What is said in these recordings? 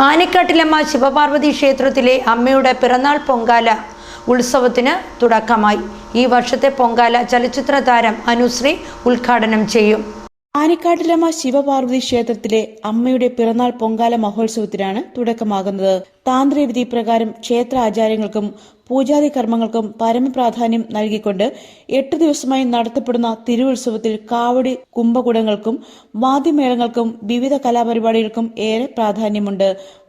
ആനിക്കാട്ടിലമ്മ ശിവപാർവതി ക്ഷേത്രത്തിലെ അമ്മയുടെ പിറന്നാൾ പൊങ്കാല ഉത്സവത്തിന് തുടക്കമായി. ഈ വർഷത്തെ പൊങ്കാല ചലച്ചിത്ര താരം അനുശ്രീ ഉദ്ഘാടനം ചെയ്യും. ആനിക്കാട്ടിലമ്മ ശിവപാർവതി ക്ഷേത്രത്തിലെ അമ്മയുടെ പിറന്നാൾ പൊങ്കാല മഹോത്സവത്തിനാണ് തുടക്കമാകുന്നത്. താന്ത്രവിധി പ്രകാരം ക്ഷേത്ര ആചാര്യങ്ങൾക്കും പൂജാതി കർമ്മങ്ങൾക്കും പരമപ്രാധാന്യം നൽകിക്കൊണ്ട് എട്ട് ദിവസമായി നടത്തപ്പെടുന്ന തിരുവുത്സവത്തിൽ കാവടി കുംഭകുടങ്ങൾക്കും വാദ്യമേളങ്ങൾക്കും വിവിധ കലാപരിപാടികൾക്കും ഏറെ പ്രാധാന്യമുണ്ട്.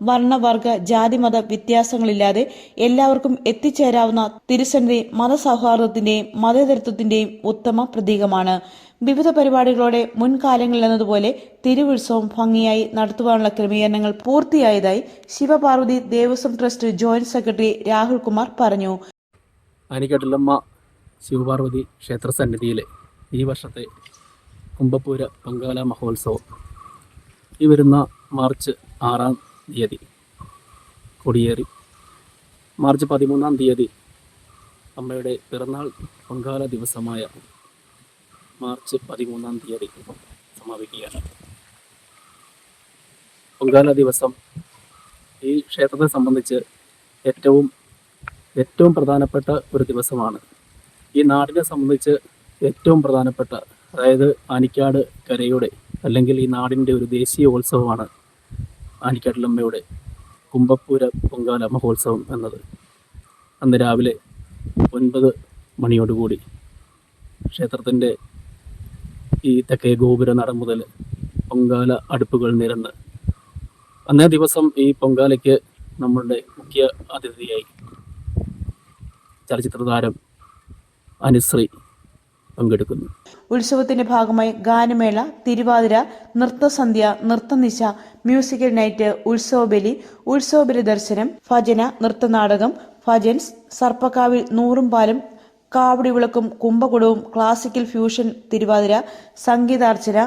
വർണവർഗ ജാതിമത വ്യത്യാസങ്ങളില്ലാതെ എല്ലാവർക്കും എത്തിച്ചേരാവുന്ന തിരുസന്നിധി മതസൗഹാർദ്ദത്തിന്റെയും മതേതരത്വത്തിന്റെയും ഉത്തമ പ്രതീകമാണ്. വിവിധ പരിപാടികളോടെ മുൻകാലങ്ങളിൽ എന്നതുപോലെ തിരുവുത്സവം ഭംഗിയായി നടത്തുവാനുള്ള ക്രമീകരണങ്ങൾ പൂർത്തിയായതായി Shivaparvathi Devaswom trust joint secretary Rahul Kumar പറഞ്ഞു. ആനിക്കാട്ടിലമ്മ ശിവപാർവതി ക്ഷേത്ര സന്നിധിയിലെ ഈ വർഷത്തെ കുംഭപൂര പൊങ്കാല മഹോത്സവം. ഈ വരുന്ന മാർച്ച് ആറാം തീയതി കൊടിയേറി. മാർച്ച് പതിമൂന്നാം തീയതി അമ്മയുടെ പിറന്നാൾ പൊങ്കാല ദിവസമായ മാർച്ച് പതിമൂന്നാം തീയതി സമാപിക്കുകയാണ്. പൊങ്കാല ദിവസം ഈ ക്ഷേത്രത്തെ സംബന്ധിച്ച് ഏറ്റവും ഏറ്റവും പ്രധാനപ്പെട്ട ഒരു ദിവസമാണ്. ഈ നാടിനെ സംബന്ധിച്ച് ഏറ്റവും പ്രധാനപ്പെട്ട അതായത് ആനിക്കാട് കരയുടെ അല്ലെങ്കിൽ ഈ നാടിന്റെ ഒരു ദേശീയ ഉത്സവമാണ് ആനിക്കാട്ടിലമ്മയുടെ കുംഭപ്പൂര പൊങ്കാല മഹോത്സവം എന്നത്. അന്ന് രാവിലെ ഒൻപത് മണിയോടുകൂടി ക്ഷേത്രത്തിന്റെ ഈ തെക്കേ ഗോപുര നട മുതൽ പൊങ്കാല അടുപ്പുകൾ നിരന്ന് അന്നേ ദിവസം ഈ പൊങ്കാലയ്ക്ക് നമ്മളുടെ മുഖ്യ അതിഥിയായി ചലച്ചിത്ര താരം അനുശ്രീ പങ്കെടുക്കുന്നു. ഉത്സവത്തിന്റെ ഭാഗമായി ഗാനമേള തിരുവാതിര നൃത്തസന്ധ്യ നൃത്തനിശ മ്യൂസിക്കൽ നൈറ്റ് ഉത്സവബലി ഉത്സവബലി ദർശനം ഭജന നൃത്തനാടകം ഭജൻസ് സർപ്പക്കാവിൽ നൂറും പാലും കാവടി വിളക്കും കുംഭകുടവും ക്ലാസിക്കൽ ഫ്യൂഷൻ തിരുവാതിര സംഗീതാർച്ചന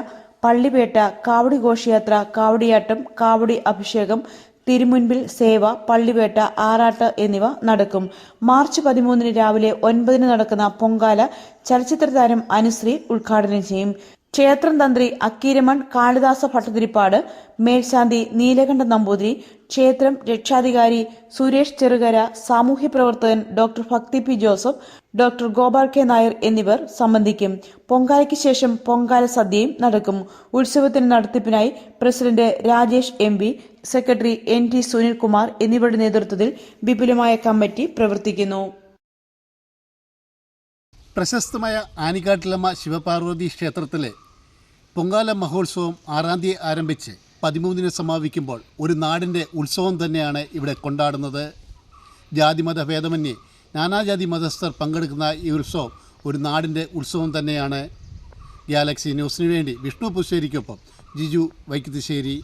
പള്ളിപേട്ട കാവടി ഘോഷയാത്ര കാവടിയാട്ടം കാവടി അഭിഷേകം തിരുമുൻപിൽ സേവ പള്ളിവേട്ട ആറാട്ട് എന്നിവ നടക്കും. മാർച്ച് പതിമൂന്നിന് രാവിലെ ഒൻപതിന് നടക്കുന്ന പൊങ്കാല ചലച്ചിത്ര താരം അനുശ്രീ ഉദ്ഘാടനം ചെയ്യും. ക്ഷേത്രം തന്ത്രി അക്കീരമൺ കാളിദാസ ഭട്ടതിരിപ്പാട് മേൽശാന്തി നീലകണ്ഠ നമ്പൂതിരി ക്ഷേത്രം രക്ഷാധികാരി സുരേഷ് ചെറുകര സാമൂഹ്യ പ്രവർത്തകൻ doctor Bhakthi P Joseph doctor Gopal K Nair എന്നിവർ സംബന്ധിക്കും. പൊങ്കാലയ്ക്ക് ശേഷം പൊങ്കാല സദ്യയും നടക്കും. ഉത്സവത്തിന്റെ നടത്തിപ്പിനായി president Rajesh M P secretary N T Sunilkumar എന്നിവരുടെ നേതൃത്വത്തിൽ വിപുലമായ കമ്മിറ്റി പ്രവർത്തിക്കുന്നു. പ്രശസ്തമായ ആനിക്കാട്ടിലമ്മ ശിവപാർവതി ക്ഷേത്രത്തിലെ പൊങ്കാല മഹോത്സവം ആറാം തീയതി ആരംഭിച്ച് പതിമൂന്നിന് സമാപിക്കുമ്പോൾ ഒരു നാടിന്റെ ഉത്സവം തന്നെയാണ് ഇവിടെ കൊണ്ടാടുന്നത്. ജാതിമത ഭേദമന്യേ നാനാജാതി മതസ്ഥർ പങ്കെടുക്കുന്ന ഈ ഉത്സവം ഒരു നാടിന്റെ ഉത്സവം തന്നെയാണ്. ഗാലക്സി ന്യൂസിന് വേണ്ടി വിഷ്ണു പുശ്ശേരിക്കൊപ്പം ജിജു വൈക്കത്തുശ്ശേരി